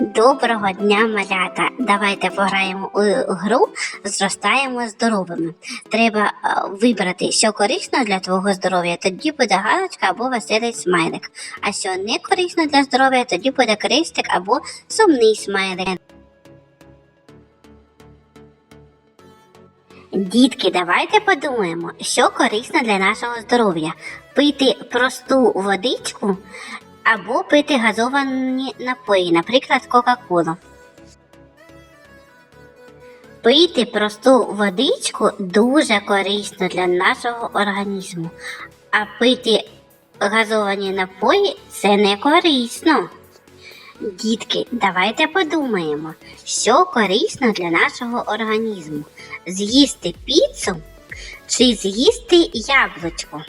Доброго дня, малята! Давайте пограємо у гру Зростаємо здоровими. Треба е, вибрати, що корисно для твого здоров'я, тоді буде галочка або веселий смайлик. А що не корисно для здоров'я, тоді буде крестик або сумний смайлик. Дітки, давайте подумаємо, що корисно для нашого здоров'я: пити просту водичку або пити газовані напої, наприклад, Кока-Колу. Пити просту водичку дуже корисно для нашого організму, а пити газовані напої це не корисно. Дітки, давайте подумаємо, що корисно для нашого організму: з'їсти піцу чи з'їсти яблучко.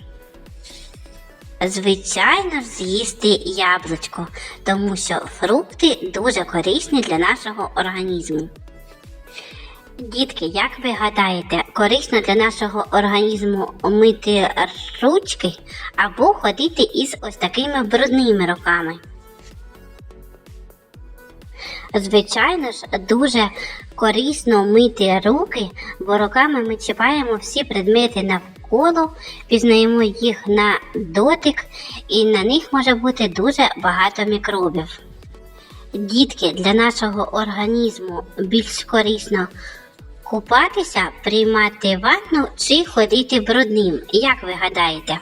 Звичайно з'їсти яблучко, тому що фрукти дуже корисні для нашого організму. Дітки, як ви гадаєте, корисно для нашого організму мити ручки або ходити із ось такими брудними руками? Звичайно ж, дуже корисно мити руки, бо руками ми чіпаємо всі предмети навколо, пізнаємо їх на дотик, і на них може бути дуже багато мікробів. Дітки для нашого організму більш корисно купатися, приймати ванну чи ходити брудним. Як ви гадаєте?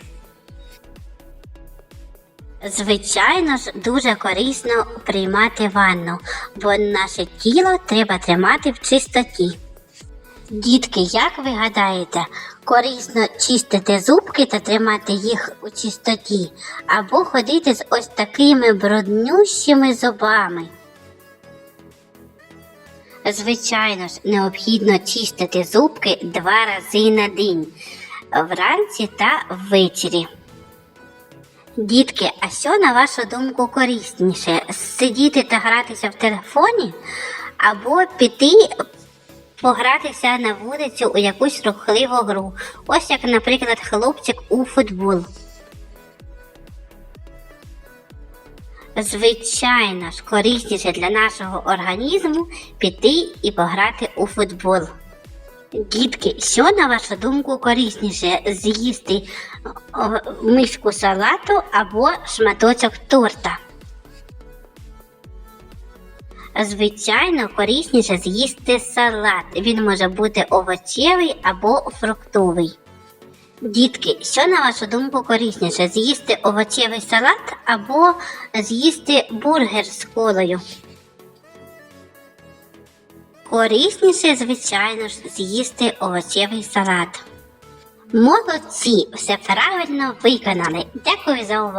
Звичайно ж, дуже корисно приймати ванну, бо наше тіло треба тримати в чистоті. Дітки, як ви гадаєте, корисно чистити зубки та тримати їх у чистоті, або ходити з ось такими бруднющими зубами? Звичайно ж, необхідно чистити зубки два рази на день вранці та ввечері. Дітки, а що на вашу думку корисніше? Сидіти та гратися в телефоні або піти погратися на вулицю у якусь рухливу гру? Ось як, наприклад, хлопчик у футбол. Звичайно ж, корисніше для нашого організму піти і пограти у футбол. Дітки, що на вашу думку корисніше з'їсти миску салату або шматочок торта? Звичайно, корисніше з'їсти салат. Він може бути овочевий або фруктовий. Дітки, що на вашу думку корисніше з'їсти овочевий салат або з'їсти бургер з колою? Корисніше, звичайно ж, з'їсти овочевий салат. Молодці, все правильно виконали. Дякую за увагу.